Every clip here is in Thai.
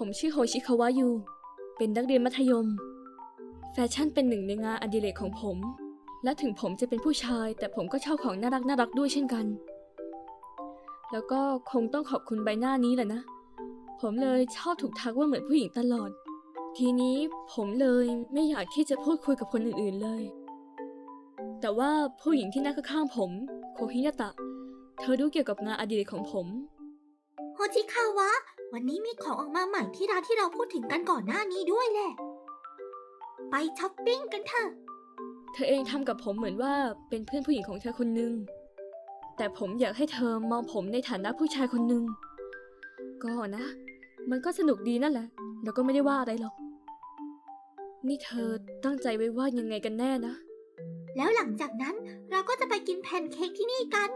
ผมชื่อโฮชิคาวะยู เป็นนักเรียนมัธยม แฟชั่นเป็นหนึ่งในงานอดิเรกของผม และถึงผมจะเป็นผู้ชาย แต่ผมก็ชอบของน่ารักน่ารักด้วยเช่นกัน แล้วก็คงต้องขอบคุณใบหน้านี้แหละนะ ผมเลยชอบถูกทักว่าเหมือนผู้หญิงตลอด ทีนี้ผมเลยไม่อยากที่จะพูดคุยกับคนอื่นๆเลย แต่ว่าผู้หญิงที่นั่งข้างๆผมโคฮินาตะ เธอรู้เกี่ยวกับงานอดิเรกของผม โฮจิคาวะ วันนี้มีของออกมาใหม่ที่ร้านที่เราพูดถึงกันก่อนหน้านี้ด้วยแหละ ไปช้อปปิ้งกันเถอะ เธอเองทำกับผมเหมือนว่าเป็นเพื่อนผู้หญิงของเธอคนหนึ่ง แต่ผมอยากให้เธอมองผมในฐานะผู้ชายคนหนึ่ง ก็นะ มันก็สนุกดีนั่นแหละ แล้วก็ไม่ได้ว่าอะไรหรอก นี่เธอตั้งใจไว้ว่ายังไงกันแน่นะ แล้วหลังจากนั้นเราก็จะไปกินแพนเค้กที่นี่กัน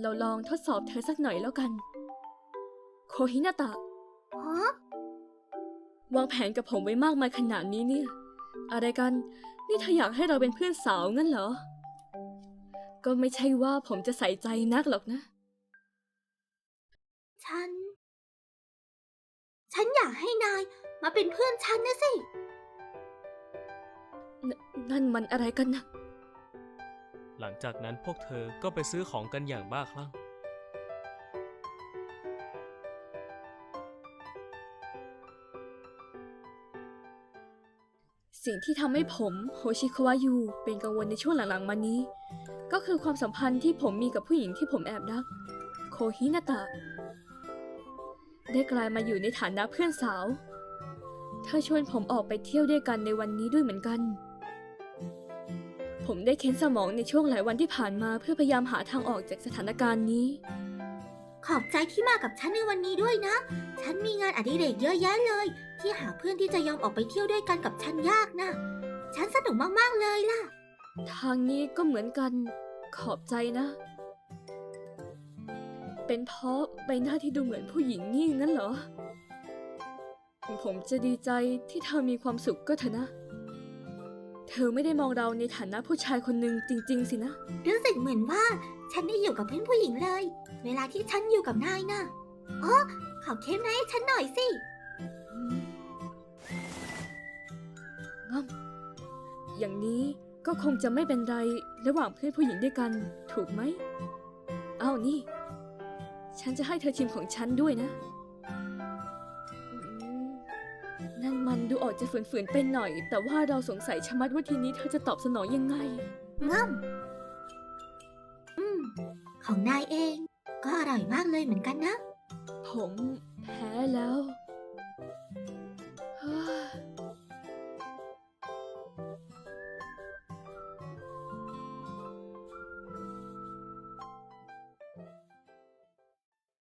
เราลองทดสอบเธอสักหน่อยแล้วกัน โคฮินาตะฮะวางแผนกับผมไว้มากมายขนาดนี้เนี่ย อะไรกัน นี่เธออยากให้เราเป็นเพื่อนสาวงั้นเหรอ ก็ไม่ใช่ว่าผมจะใส่ใจนักหรอกนะ ฉัน ฉันอยากให้นายมาเป็นเพื่อนฉันนะสิ นนั่นมันอะไรกันนะ หลังจากนั้นพวกเธอก็ไปซื้อของกันอย่างบ้าคลั่ง สิ่งที่ทำให้ผมโฮชิคาวะยูเป็นกังวลในช่วงหลังๆมานี้ ก็คือความสัมพันธ์ที่ผมมีกับผู้หญิงที่ผมแอบรัก โคฮินาตะ ได้กลายมาอยู่ในฐานะเพื่อนสาว เธอชวนผมออกไปเที่ยวด้วยกันในวันนี้ด้วยเหมือนกัน ผมได้เค้นสมองในช่วงหลายวันที่ผ่านมาเพื่อพยายามหาทางออกจากสถานการณ์นี้ ขอบใจที่มากับฉันในวันนี้ด้วยนะ ฉันมีงานอดิเรกเยอะแยะเลย ที่หาเพื่อนที่จะยอมออกไปเที่ยวด้วยกันกับฉันยากนะ ฉันสนุกมากๆเลยล่ะ ทางนี้ก็เหมือนกัน ขอบใจนะ เป็นเพราะใบหน้าที่ดูเหมือนผู้หญิงนี่งั้นเหรอ ผมจะดีใจที่เธอมีความสุขก็เถอะนะ เธอไม่ได้มองเราในฐานะผู้ชายคนหนึ่งจริง ๆ สินะ รู้สึกเหมือนว่า ฉันได้อยู่กับเพื่อนผู้หญิงเลย เวลาที่ฉันอยู่กับนายนะอ๋อขอเค้กมาให้ฉันหน่อยสิงัมอย่างนี้ก็คงจะไม่เป็นไรระหว่างเพื่อนผู้หญิงด้วยกัน ถูกไหม เอานี่ ฉันจะให้เธอชิมของฉันด้วยนะอืมนั่นมันดูออกจะฝืนๆเป็นหน่อย แต่ว่าเราสงสัยชะมัดว่าทีนี้เธอจะตอบสนองยังไง ง่ำอืม ของนายเอง ก็อร่อยมากเลยเหมือนกันนะ ผมแพ้แล้ว